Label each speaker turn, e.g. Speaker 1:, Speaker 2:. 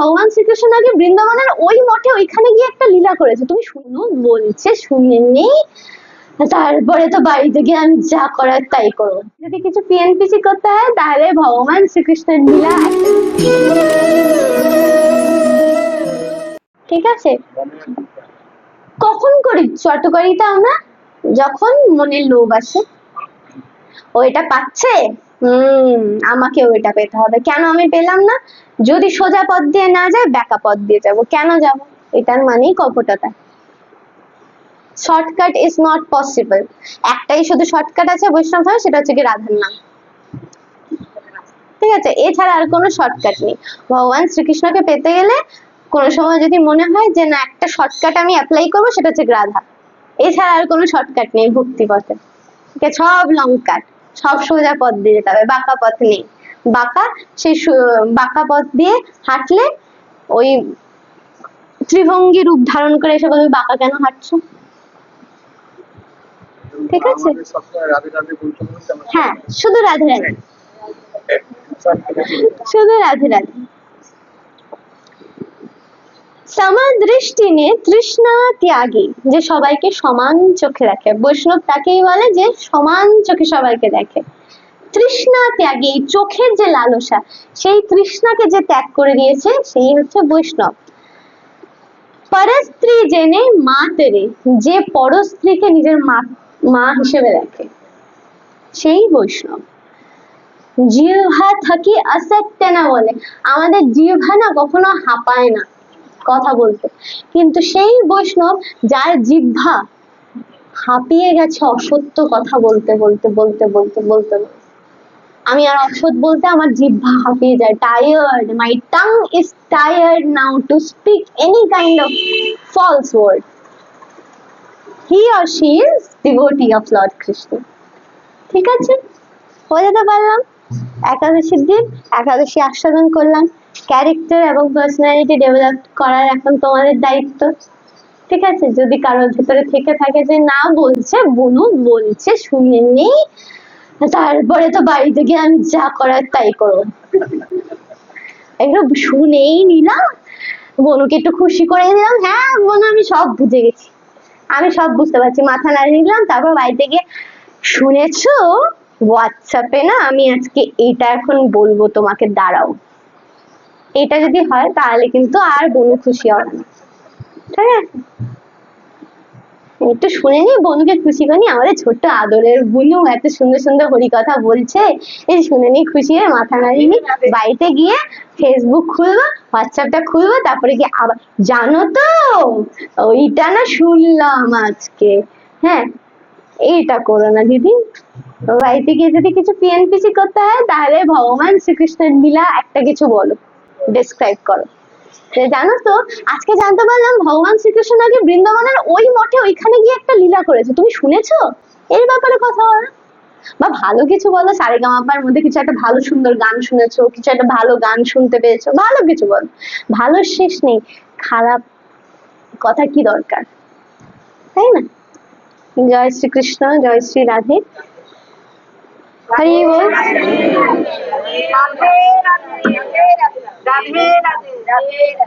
Speaker 1: ভগবান শ্রীকৃষ্ণ নাকি বৃন্দাবনের ওই মঠে ওইখানে গিয়ে একটা লীলা করেছে? তুমি শুনো, বলছে শুনেনি তারপরে তো বাড়িতে গিয়ে আমি যা করার তাই করব। যদি কিছু পিএনপিসি করতে হয়, তাহলে ভগবান শ্রীকৃষ্ণের লীলা ঠিক আছে? কখন করি? চটকারিতা আমরা? যখন মনে লোভ আসে। ও এটা পাচ্ছে? হুম, আমাকেও এটা পেতে হবে। কেন আমি পেলাম না? যদি সোজা পথ দিয়ে না যায়, ব্যাকা পথ দিয়ে যাব। কেন যাব? এটার মানেই কপটতা। শর্টকাট ইজ নট পসিবল একটাই শুধু শর্টকাট আছে বৈষ্ণব ধর্মে, সেটা হচ্ছে কি রাধার নাম। ঠিক আছে? এছাড়া আর কোনো শর্টকাট নেই। ভগবান শ্রীকৃষ্ণকে পেতে গেলে কোনো সময় যদি মনে হয় যে না, একটা শর্টকাট আমি অ্যাপ্লাই করব, সেটা হচ্ছে রাধা। এছাড়া আর কোনো শর্টকাট নেই ভক্তি পথে সব লং কাট সব সোজা পথ দিয়ে যেতে হবে বাঁকা পথ নেই। বাঁকা সেই সু- বাঁকা পথ দিয়ে হাঁটলে ওই ত্রিভঙ্গি রূপ ধারণ করে এসে বলবে বাঁকা কেন হাঁটছো? ঠিক আছে? হ্যাঁ শুধু রাধে রাধে শুধু রাধে রাধে সমদৃষ্টি নে তৃষ্ণা ত্যাগী, যে সবাইকে সমান চোখে দেখে। বৈষ্ণব তাকেই বলে যে সমান চোখে সবাইকে দেখে। তৃষ্ণা ত্যাগী চোখের যে লালসা, সেই তৃষ্ণাকে যে ত্যাগ করে দিয়েছে, সেই হচ্ছে বৈষ্ণব। পরস্ত্রী জেনে মা তেরে, যে পরস্ত্রীকে নিজের মা মা হিসেবে দেখে, সেই বৈষ্ণব। জিহ্বা থাকি আসক্তে না বলে, আমাদের জিহ্বা না কখনো হাঁপায় না। কথা বলতে কিন্তু সেই বৈষ্ণব যার জিহ্বা হাঁপিয়ে গেছে অসত্য কথা বলতে বলতে বলতে বলতে বলতে। আমি আর অসৎ বলতে আমার জিহ্বা হাঁপিয়ে যায়। Tired my tongue is tired now to speak any kind of false word he or she is devotee of lord Krishna ঠিক আছে? বোঝাতে পারলাম। একাদশীর দিন, একাদশী আস্বাদন করলাম। ক্যারেক্টার এবং পার্সোনালিটি ডেভেলপ করার এখন তোমাদের দায়িত্ব। ঠিক আছে? যদি কারোর ভেতরে থেকে থাকে যে না বলছে বনু বলছে শুনেনি তারপরে তো বাড়িতে গিয়ে আমি যা করার তাই করব। একটু শুনেই নিলাম, বনুকে একটু খুশি করে দিলাম হ্যাঁ বনু, আমি সব বুঝে গেছি। আমি সব বুঝতে পারছি। মাথা নাড়িয়ে নিলাম, তারপর বাড়িতে গিয়ে শুনেছো? হোয়াটসঅ্যাপে না আমি আজকে এটা এখন বলব তোমাকে, দাঁড়াও। এটা যদি হয়, তাহলে কিন্তু আর বনু খুশি হবে না। ঠিক আছে? একটু শুনে নি বনুকে খুশি করি আমাদের ছোট্ট আদরের বুনু এত সুন্দর সুন্দর হরি কথা বলছে। এই শুনে নি খুশি হয়ে মাথা নাড়িয়ে নি বাড়িতে গিয়ে ফেসবুক খুলবো হোয়াটসঅ্যাপটা খুলবো তারপরে গিয়ে আবার, জানো তো, ওইটা না শুনলাম আজকে। হ্যাঁ এইটা করো না দিদি। বাড়িতে গিয়ে যদি কিছু পিএনপিসি করতে হয়, তাহলে ভগবান শ্রীকৃষ্ণের লীলা একটা কিছু বলো। ডেসক্রাইব করো জানো তো আজকে জানতে পারলাম ভগবান শ্রীকৃষ্ণ নাকি বৃন্দাবনের ওই মঠে ওইখানে গিয়ে একটা লীলা করেছে তুমি শুনেছো এর ব্যাপারে কথা বলো বা ভালো কিছু বলো সারেগামাপার মধ্যে কিছু একটা ভালো সুন্দর গান শুনেছো কিছু একটা ভালো গান শুনতে পেয়েছ ভালো কিছু বলো ভালো শেষ নেই খারাপ কথা কি দরকার তাই না জয় শ্রীকৃষ্ণ জয় শ্রী রাধে হরি বল
Speaker 2: Dame, dame.